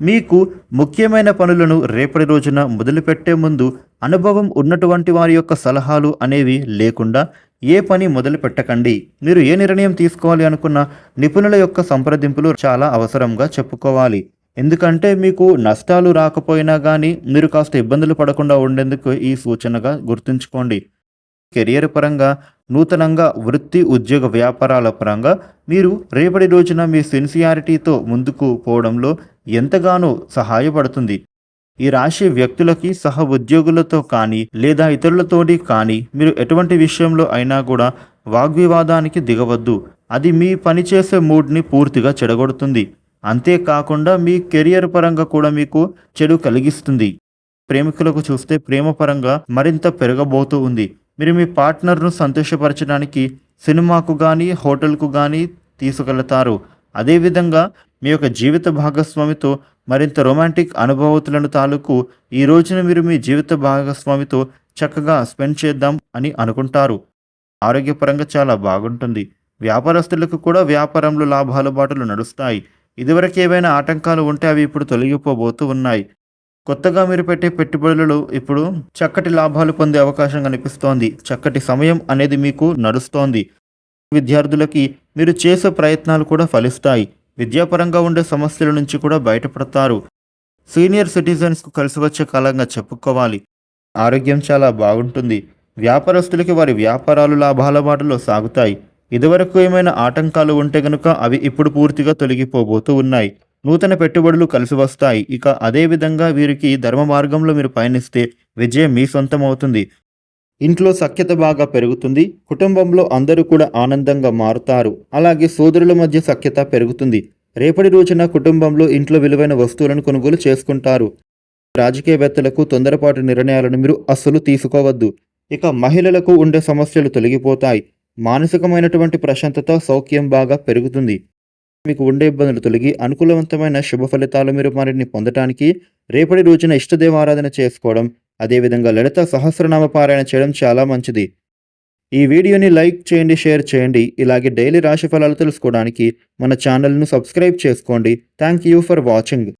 మీకు ముఖ్యమైన పనులను రేపటి రోజున మొదలుపెట్టే ముందు అనుభవం ఉన్నటువంటి వారి యొక్క సలహాలు అనేవి లేకుండా ఏ పని మొదలు పెట్టకండి. మీరు ఏ నిర్ణయం తీసుకోవాలి అనుకున్న నిపుణుల యొక్క సంప్రదింపులు చాలా అవసరంగా చెప్పుకోవాలి. ఎందుకంటే మీకు నష్టాలు రాకపోయినా కానీ మీరు కాస్త ఇబ్బందులు పడకుండా ఉండేందుకు ఈ సూచనగా గుర్తుంచుకోండి. కెరియర్ పరంగా నూతనంగా వృత్తి ఉద్యోగ వ్యాపారాల పరంగా మీరు రేపటి రోజున మీ సిన్సియారిటీతో ముందుకు పోవడంలో ఎంతగానో సహాయపడుతుంది. ఈ రాశి వ్యక్తులకి సహ ఉద్యోగులతో కానీ లేదా ఇతరులతోటి కానీ మీరు ఎటువంటి విషయంలో అయినా కూడా వాగ్వివాదానికి దిగవద్దు. అది మీ పనిచేసే మూడ్ని పూర్తిగా చెడగొడుతుంది. అంతేకాకుండా మీ కెరియర్ పరంగా కూడా మీకు చెడు కలిగిస్తుంది. ప్రేమికులకు చూస్తే ప్రేమ పరంగా మరింత పెరగబోతూ ఉంది. మీరు మీ పార్ట్నర్ను సంతోషపరచడానికి సినిమాకు కానీ హోటల్కు కానీ తీసుకెళ్తారు. అదేవిధంగా మీ యొక్క జీవిత భాగస్వామితో మరింత రొమాంటిక్ అనుభవతులను తాలూకు ఈ రోజున మీరు మీ జీవిత భాగస్వామితో చక్కగా స్పెండ్ చేద్దాం అని అనుకుంటారు. ఆరోగ్యపరంగా చాలా బాగుంటుంది. వ్యాపారస్తులకు కూడా వ్యాపారంలో లాభాల బాటలు నడుస్తాయి. ఇదివరకు ఏవైనా ఆటంకాలు ఉంటే అవి ఇప్పుడు తొలగిపోబోతూ ఉన్నాయి. కొత్తగా మీరు పెట్టే పెట్టుబడులలో ఇప్పుడు చక్కటి లాభాలు పొందే అవకాశం కనిపిస్తోంది. చక్కటి సమయం అనేది మీకు నడుస్తోంది. విద్యార్థులకి మీరు చేసే ప్రయత్నాలు కూడా ఫలిస్తాయి. విద్యాపరంగా ఉండే సమస్యల నుంచి కూడా బయటపడతారు. సీనియర్ సిటిజన్స్కు కలిసి వచ్చే కాలంగా చెప్పుకోవాలి. ఆరోగ్యం చాలా బాగుంటుంది. వ్యాపారస్తులకి వారి వ్యాపారాలు లాభాల బాటలో సాగుతాయి. ఇదివరకు ఏమైనా ఆటంకాలు ఉంటే గనుక అవి ఇప్పుడు పూర్తిగా తొలగిపోబోతూ ఉన్నాయి. నూతన పెట్టుబడులు కలిసి వస్తాయి. ఇక అదే విధంగా వీరికి ధర్మ మార్గంలో మీరు పయనిస్తే విజయం మీ సొంతం అవుతుంది ఇంట్లో సఖ్యత బాగా పెరుగుతుంది కుటుంబంలో అందరూ కూడా ఆనందంగా మారుతారు. అలాగే సోదరుల మధ్య సఖ్యత పెరుగుతుంది. రేపటి రోజున కుటుంబంలో ఇంట్లో విలువైన వస్తువులను కొనుగోలు చేసుకుంటారు. రాజకీయవేత్తలకు తొందరపాటు నిర్ణయాలను మీరు అస్సలు తీసుకోవద్దు. ఇక మహిళలకు ఉండే సమస్యలు తొలగిపోతాయి. మానసికమైనటువంటి ప్రశాంతత సౌఖ్యం బాగా పెరుగుతుంది. మీకు ఉండే ఇబ్బందులు తొలగి అనుకూలవంతమైన శుభ ఫలితాలు మీరు మరిన్ని పొందటానికి రేపటి రోజున ఇష్టదేవారాధన చేసుకోవడం అదేవిధంగా లలిత సహస్రనామ పారాయణ చేయడం చాలా మంచిది. ఈ వీడియోని లైక్ చేయండి షేర్ చేయండి. ఇలాగే డైలీ రాశి ఫలాలు తెలుసుకోవడానికి మన ఛానల్ను సబ్స్క్రైబ్ చేసుకోండి. Thank you for watching.